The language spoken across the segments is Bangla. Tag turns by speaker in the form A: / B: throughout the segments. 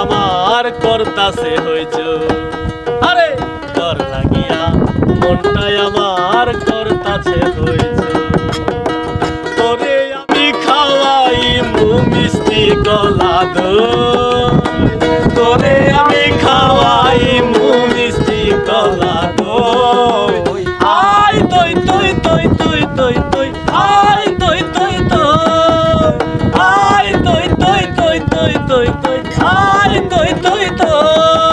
A: আমার আরে তোর লাগিয়া মনটাই আমার করতাছে হইছ তোরে আমি খাওয়াই মু মিষ্টি গলা তোরে আমি খাওয়াই মু মিষ্টি গলা আই তই তই তই তই তই তই তই তই তই তই তই তই তই তই তই তই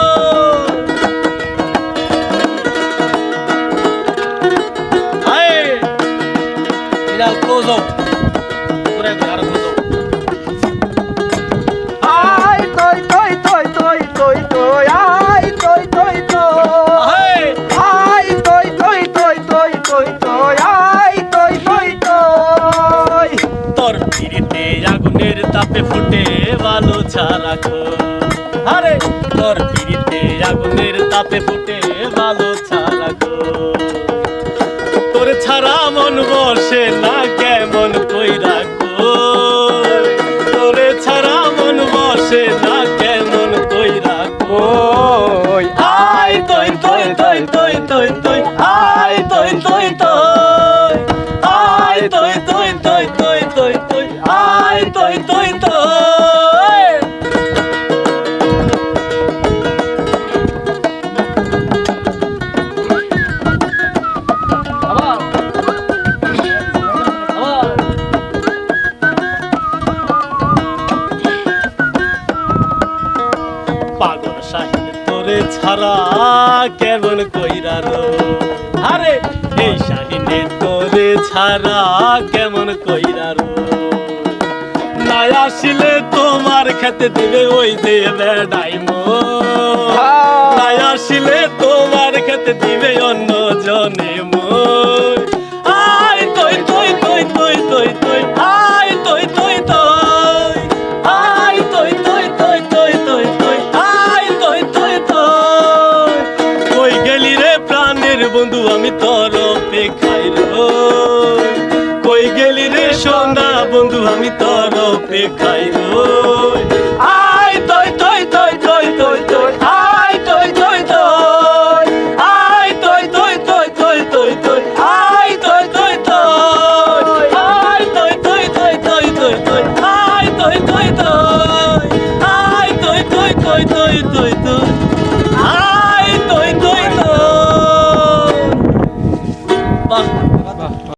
A: তোর পিড়িতে আগুনের তাপে ফুটে ভালো ছাড়া আরে তোর পিড়িতে আগুনের তাপে ফুটে ভালো ছাড়া ছাড়া মন বসে না কেমন কই রাখো তোরে ছাড়া মন বসে না কেমন কই রাখো আই তই তই তই তই তই তই আই তই তই তই আই তই তই তই তই তই তই আই তই তই তই ছাড়া কেমন কইরা রো? আরে এই শাহিনে তোরে ছাড়া কেমন কইরা রো? নাই আসিলে তোমার খেতে দিবে ওই দে বেড়াই মো নাই আসিলে তোমার খেতে দিবে কই গেলি রে সোনা বন্ধু আমি তোর অপেক্ষায় রই